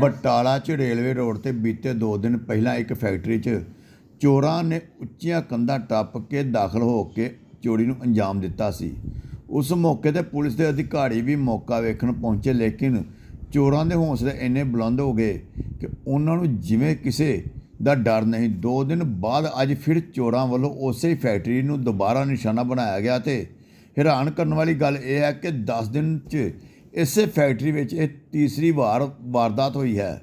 ਬਟਾਲਾ 'ਚ railway road ਤੇ ਬੀਤੇ 2 ਦਿਨ ਪਹਿਲਾਂ ਇੱਕ ਫੈਕਟਰੀ 'ਚ ਚੋਰਾਂ ਨੇ ਉੱਚੀਆਂ ਕੰਧਾਂ ਟੱਪ ਕੇ ਦਾਖਲ ਹੋ ਕੇ ਚੋਰੀ ਨੂੰ ਅੰਜਾਮ ਦਿੱਤਾ ਸੀ। ਉਸ ਮੌਕੇ ਤੇ ਪੁਲਿਸ ਦੇ ਅਧਿਕਾਰੀ ਵੀ ਮੌਕਾ ਵੇਖਣ ਪਹੁੰਚੇ, ਲੇਕਿਨ ਚੋਰਾਂ ਦੇ ਹੌਸਲੇ ਇੰਨੇ ਬੁਲੰਦ ਹੋ ਗਏ ਕਿ ਉਹਨਾਂ ਨੂੰ ਜਿਵੇਂ ਕਿਸੇ ਦਾ ਡਰ ਨਹੀਂ। 2 ਦਿਨ ਬਾਅਦ ਅੱਜ ਫਿਰ ਚੋਰਾਂ ਵੱਲੋਂ ਉਸੇ ਫੈਕਟਰੀ ਨੂੰ ਦੁਬਾਰਾ ਨਿਸ਼ਾਨਾ ਬਣਾਇਆ ਗਿਆ ਤੇ ਹੈਰਾਨ ਕਰਨ ਵਾਲੀ ਗੱਲ ਇਹ ਹੈ ਕਿ 10 ਦਿਨ 'ਚ ਇਸੇ ਫੈਕਟਰੀ ਵਿੱਚ ਇਹ ਤੀਸਰੀ ਵਾਰ ਵਾਰਦਾਤ ਹੋਈ ਹੈ।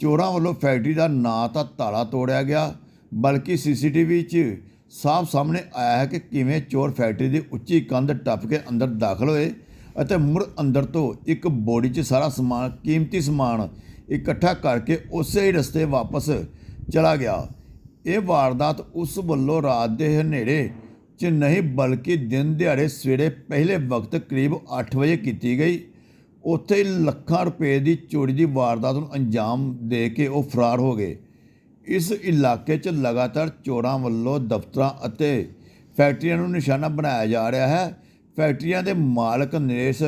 ਚੋਰਾਂ ਵੱਲੋਂ ਫੈਕਟਰੀ ਦਾ ਨਾ ਤਾਂ ਤਾਲਾ ਤੋੜਿਆ ਗਿਆ, ਬਲਕਿ ਸੀਸੀਟੀਵੀ 'ਚ ਸਾਫ਼ ਸਾਹਮਣੇ ਆਇਆ ਹੈ ਕਿ ਕਿਵੇਂ ਚੋਰ ਫੈਕਟਰੀ ਦੀ ਉੱਚੀ ਕੰਧ ਟੱਪ ਕੇ ਅੰਦਰ ਦਾਖਲ ਹੋਏ ਅਤੇ ਮੁੜ ਅੰਦਰ ਤੋਂ ਇੱਕ ਬੋਡੀ 'ਚ ਸਾਰਾ ਸਮਾਨ, ਕੀਮਤੀ ਸਮਾਨ ਇਕੱਠਾ ਕਰਕੇ ਉਸੇ ਹੀ ਰਸਤੇ ਵਾਪਸ ਚਲਾ ਗਿਆ। ਇਹ ਵਾਰਦਾਤ ਉਸ ਵੱਲੋਂ ਰਾਤ ਦੇ ਹਨੇਰੇ 'ਚ ਨਹੀਂ, ਬਲਕਿ ਦਿਨ ਦਿਹਾੜੇ ਸਵੇਰੇ ਪਹਿਲੇ ਵਕਤ ਕਰੀਬ 8 ਵਜੇ ਕੀਤੀ ਗਈ। ਉੱਥੇ ਹੀ ਲੱਖਾਂ ਰੁਪਏ ਦੀ ਚੋਰੀ ਦੀ ਵਾਰਦਾਤ ਨੂੰ ਅੰਜਾਮ ਦੇ ਕੇ ਉਹ ਫਰਾਰ ਹੋ ਗਏ। ਇਸ ਇਲਾਕੇ 'ਚ ਲਗਾਤਾਰ ਚੋਰਾਂ ਵੱਲੋਂ ਦਫ਼ਤਰਾਂ ਅਤੇ ਫੈਕਟਰੀਆਂ ਨੂੰ ਨਿਸ਼ਾਨਾ ਬਣਾਇਆ ਜਾ ਰਿਹਾ ਹੈ। ਫੈਕਟਰੀਆਂ ਦੇ ਮਾਲਕ ਨਰੇਸ਼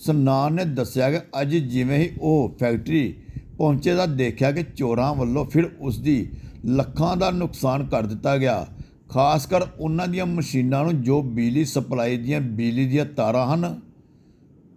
ਸਨਾਨ ਨੇ ਦੱਸਿਆ ਕਿ ਅੱਜ ਜਿਵੇਂ ਹੀ ਉਹ ਫੈਕਟਰੀ ਪਹੁੰਚੇ ਤਾਂ ਦੇਖਿਆ ਕਿ ਚੋਰਾਂ ਵੱਲੋਂ ਫਿਰ ਉਸ ਦੀ ਲੱਖਾਂ ਦਾ ਨੁਕਸਾਨ ਕਰ ਦਿੱਤਾ ਗਿਆ। ਖਾਸ ਕਰ ਉਹਨਾਂ ਦੀਆਂ ਮਸ਼ੀਨਾਂ ਨੂੰ ਜੋ ਬਿਜਲੀ ਸਪਲਾਈ ਦੀਆਂ ਬਿਜਲੀ ਦੀਆਂ ਤਾਰਾਂ ਹਨ।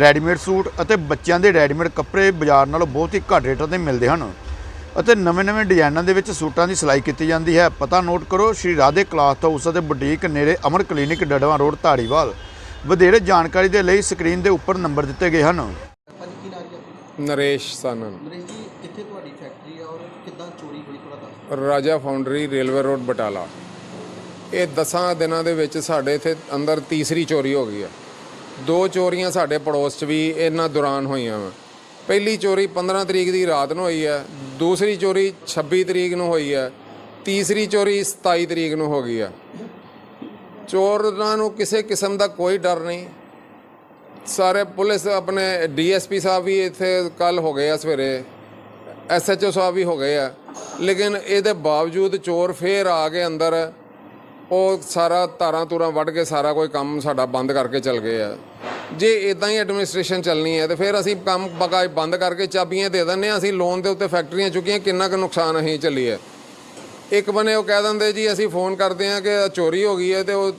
ਰੈਡੀਮੇਡ ਸੂਟ ਅਤੇ ਬੱਚਿਆਂ ਦੇ ਰੈਡੀਮੇਡ ਕੱਪੜੇ ਬਾਜ਼ਾਰ ਨਾਲੋਂ ਬਹੁਤ ਹੀ ਘੱਟ ਰੇਟਾਂ ਤੇ ਮਿਲਦੇ ਹਨ। ਅਤੇ ਨਵੇਂ-ਨਵੇਂ ਡਿਜ਼ਾਈਨਾਂ ਦੇ ਵਿੱਚ ਸੂਟਾਂ ਦੀ ਸਿਲਾਈ ਕੀਤੀ ਜਾਂਦੀ ਹੈ। ਪਤਾ ਨੋਟ ਕਰੋ ਸ਼੍ਰੀ ਰਾਧੇ ਕਲਾਥ ਹਾਊਸ ਅਤੇ ਬੁਟੀਕ ਨੇੜੇ ਅਮਰ ਕਲੀਨਿਕ ਡੜਵਾ ਰੋਡ ਧਾਰੀਵਾਲ। ਵਧੇਰੇ ਜਾਣਕਾਰੀ ਦੇ ਲਈ ਸਕਰੀਨ ਦੇ ਉੱਪਰ ਨੰਬਰ ਦਿੱਤੇ ਗਏ ਹਨ। ਨਰੇਸ਼ ਸਾਨਨ। ਨਰੇਸ਼ ਜੀ ਕਿੱਥੇ ਤੁਹਾਡੀ ਫੈਕਟਰੀ ਆ ਔਰ ਕਿੱਦਾਂ ਚੋਰੀ ਹੋਈ ਥੋੜਾ ਦੱਸ ਰਾਜਾ ਫਾਊਂਡਰੀ ਰੇਲਵੇ ਰੋਡ ਬਟਾਲਾ। ਇਹ 10 ਦਿਨਾਂ ਦੇ ਵਿੱਚ ਸਾਡੇ ਇੱਥੇ ਅੰਦਰ ਤੀਸਰੀ ਚੋਰੀ ਹੋ ਗਈ ਹੈ ਦੋ ਚੋਰੀਆਂ ਸਾਡੇ ਪੜੋਸ 'ਚ ਵੀ ਇਹਨਾਂ ਦੌਰਾਨ ਹੋਈਆਂ ਵਾ। ਪਹਿਲੀ ਚੋਰੀ 15 ਤਰੀਕ ਦੀ ਰਾਤ ਨੂੰ ਹੋਈ ਹੈ, ਦੂਸਰੀ ਚੋਰੀ 26 ਤਰੀਕ ਨੂੰ ਹੋਈ ਹੈ, ਤੀਸਰੀ ਚੋਰੀ 27 ਤਰੀਕ ਨੂੰ ਹੋ ਗਈ ਹੈ। ਚੋਰਾਂ ਨੂੰ ਕਿਸੇ ਕਿਸਮ ਦਾ ਕੋਈ ਡਰ ਨਹੀਂ। ਸਾਰੇ ਪੁਲਿਸ ਆਪਣੇ ਡੀਐਸਪੀ ਸਾਹਿਬ ਵੀ ਇੱਥੇ ਕੱਲ ਹੋ ਗਏ ਆ ਸਵੇਰੇ, ਐਸਐਚਓ ਸਾਹਿਬ ਵੀ ਹੋ ਗਏ ਆ। ਲੇਕਿਨ ਇਹਦੇ ਬਾਵਜੂਦ ਚੋਰ ਫੇਰ ਆ ਕੇ ਅੰਦਰ ਉਹ ਸਾਰਾ ਤਾਰਾਂ ਤੂਰਾਂ ਵੱਢ ਕੇ ਸਾਰਾ ਕੋਈ ਕੰਮ ਸਾਡਾ ਬੰਦ ਕਰਕੇ ਚਲ ਗਏ ਆ। ਜੇ ਇਦਾਂ ਹੀ ਐਡਮਿਨਿਸਟ੍ਰੇਸ਼ਨ ਚੱਲਣੀ ਹੈ ਤੇ ਫਿਰ ਅਸੀਂ ਕੰਮ ਬਕਾਇ ਬੰਦ ਕਰਕੇ ਚਾਬੀਆਂ ਦੇ ਦਿੰਦੇ ਹਾਂ, ਅਸੀਂ ਲੋਨ ਦੇ ਉੱਤੇ ਫੈਕਟਰੀਆਂ ਚੁੱਕੀਆਂ, ਕਿੰਨਾ ਕੁ ਨੁਕਸਾਨ ਅਸੀਂ ਚੱਲੀ ਹੈ। ਇੱਕ ਬਨੇ ਉਹ ਕਹਿ ਦਿੰਦੇ ਜੀ, ਅਸੀਂ ਫੋਨ ਕਰਦੇ ਹਾਂ ਕਿ ਚੋਰੀ ਹੋ ਗਈ ਹੈ ਤੇ ਉਹ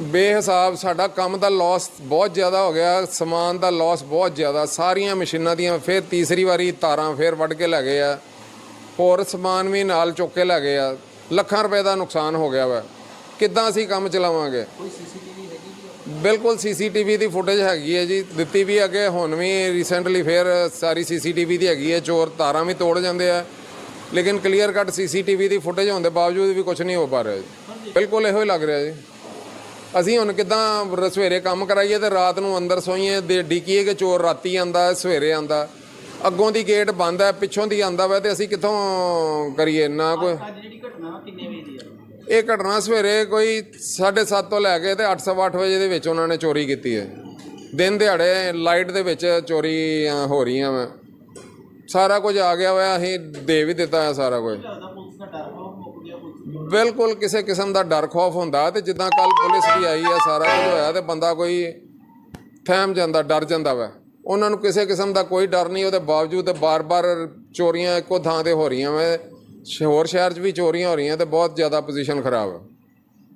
ਬੇਹਿਸਾਬ ਸਾਡਾ ਕੰਮ ਦਾ ਲਾਸ ਬਹੁਤ ਜ਼ਿਆਦਾ ਹੋ ਗਿਆ, ਸਮਾਨ ਦਾ ਲਾਸ ਬਹੁਤ ਜ਼ਿਆਦਾ, ਸਾਰੀਆਂ ਮਸ਼ੀਨਾਂ ਦੀਆਂ ਫਿਰ ਤੀਸਰੀ ਵਾਰੀ ਤਾਰਾਂ ਫਿਰ ਵੱਢ ਕੇ ਲੈ ਗਏ ਆ। ਹੋਰ ਸਮਾਨ ਵੀ ਨਾਲ ਚੁੱਕ ਕੇ ਲੈ ਗਏ ਆ। ਲੱਖਾਂ ਰੁਪਏ ਦਾ ਨੁਕਸਾਨ ਹੋ ਗਿਆ ਵਾ। ਕਿੱਦਾਂ ਅਸੀਂ ਕੰਮ ਚਲਾਵਾਂਗੇ? ਬਿਲਕੁਲ ਸੀਸੀਟੀਵੀ ਦੀ ਫੁਟੇਜ ਹੈਗੀ ਹੈ ਜੀ। ਦਿੱਤੀ ਵੀ ਅੱਗੇ ਹੁਣ ਵੀ ਰੀਸੈਂਟਲੀ ਫਿਰ ਸਾਰੀ ਸੀਸੀਟੀਵੀ ਦੀ ਹੈਗੀ ਹੈ। ਚੋਰ ਤਾਰਾਂ ਵੀ ਤੋੜ ਜਾਂਦੇ ਆ। ਲੇਕਿਨ ਕਲੀਅਰ ਕੱਟ ਸੀਸੀਟੀਵੀ ਦੀ ਫੁਟੇਜ ਹੋਣ ਦੇ ਬਾਵਜੂਦ ਵੀ ਕੁਝ ਨਹੀਂ ਹੋ ਪਾ ਰਿਹਾ ਜੀ। ਬਿਲਕੁਲ ਇਹੋ ਹੀ ਲੱਗ ਰਿਹਾ ਜੀ। ਅਸੀਂ ਹੁਣ ਕਿਦਾਂ ਸਵੇਰੇ ਕੰਮ ਕਰਾਈਏ ਤੇ ਰਾਤ ਨੂੰ ਅੰਦਰ ਸੋਈਏ ਦੇ ਡਿੱਕੀਏ ਕਿ ਚੋਰ ਰਾਤੀ ਆਂਦਾ ਸਵੇਰੇ ਆਂਦਾ। ਅੱਗੋਂ ਦੀ ਗੇਟ ਬੰਦ ਹੈ ਪਿੱਛੋਂ ਦੀ ਆਂਦਾ ਵਾ ਤੇ ਅਸੀਂ ਕਿੱਥੋਂ ਕਰੀਏ? ਨਾ ਕੋਈ ਕਿੰਨੇ ਵਜੇ ਦੀ ਆ? ਇਹ ਘਟਨਾ ਸਵੇਰੇ ਕੋਈ 7:30 ਤੋਂ ਲੈ ਕੇ ਤੇ 8:30 ਵਜੇ ਦੇ ਵਿੱਚ ਉਹਨਾਂ ਨੇ ਚੋਰੀ ਕੀਤੀ ਹੈ। ਦਿਨ ਦਿਹਾੜੇ ਲਾਈਟ ਦੇ ਵਿੱਚ ਚੋਰੀਆਂ ਹੋ ਰਹੀਆਂ ਵਾ। ਸਾਰਾ ਕੁਝ ਆ ਗਿਆ ਹੋਇਆ ਅਸੀਂ ਦੇ ਵੀ ਦਿੱਤਾ ਹੈ ਸਾਰਾ ਕੁਝ। ਲੱਗਦਾ ਪੁਲਿਸ ਦਾ ਡਰ ਬਹੁਤ ਮੁੱਕ ਗਿਆ ਪੁਲਿਸ ਬਿਲਕੁਲ ਕਿਸੇ ਕਿਸਮ ਦਾ ਡਰ ਖੌਫ ਹੁੰਦਾ ਤੇ ਜਿੱਦਾਂ ਕੱਲ ਪੁਲਿਸ ਵੀ ਆਈ ਹੈ ਸਾਰਾ ਕੁਝ ਹੋਇਆ ਤੇ ਬੰਦਾ ਕੋਈ ਥਹਿਮ ਜਾਂਦਾ ਡਰ ਜਾਂਦਾ ਵਾ। ਉਹਨਾਂ ਨੂੰ ਕਿਸੇ ਕਿਸਮ ਦਾ ਕੋਈ ਡਰ ਨਹੀਂ ਉਹਦੇ ਬਾਵਜੂਦ ਬਾਰ-ਬਾਰ ਚੋਰੀਆਂ ਇੱਕੋ ਥਾਂ ਤੇ ਹੋ ਰਹੀਆਂ ਵਾ। ਹੋਰ ਸ਼ਹਿਰ 'ਚ ਵੀ ਚੋਰੀਆਂ ਹੋ ਰਹੀਆਂ ਤੇ ਬਹੁਤ ਜ਼ਿਆਦਾ ਪੋਜੀਸ਼ਨ ਖਰਾਬ ਹੈ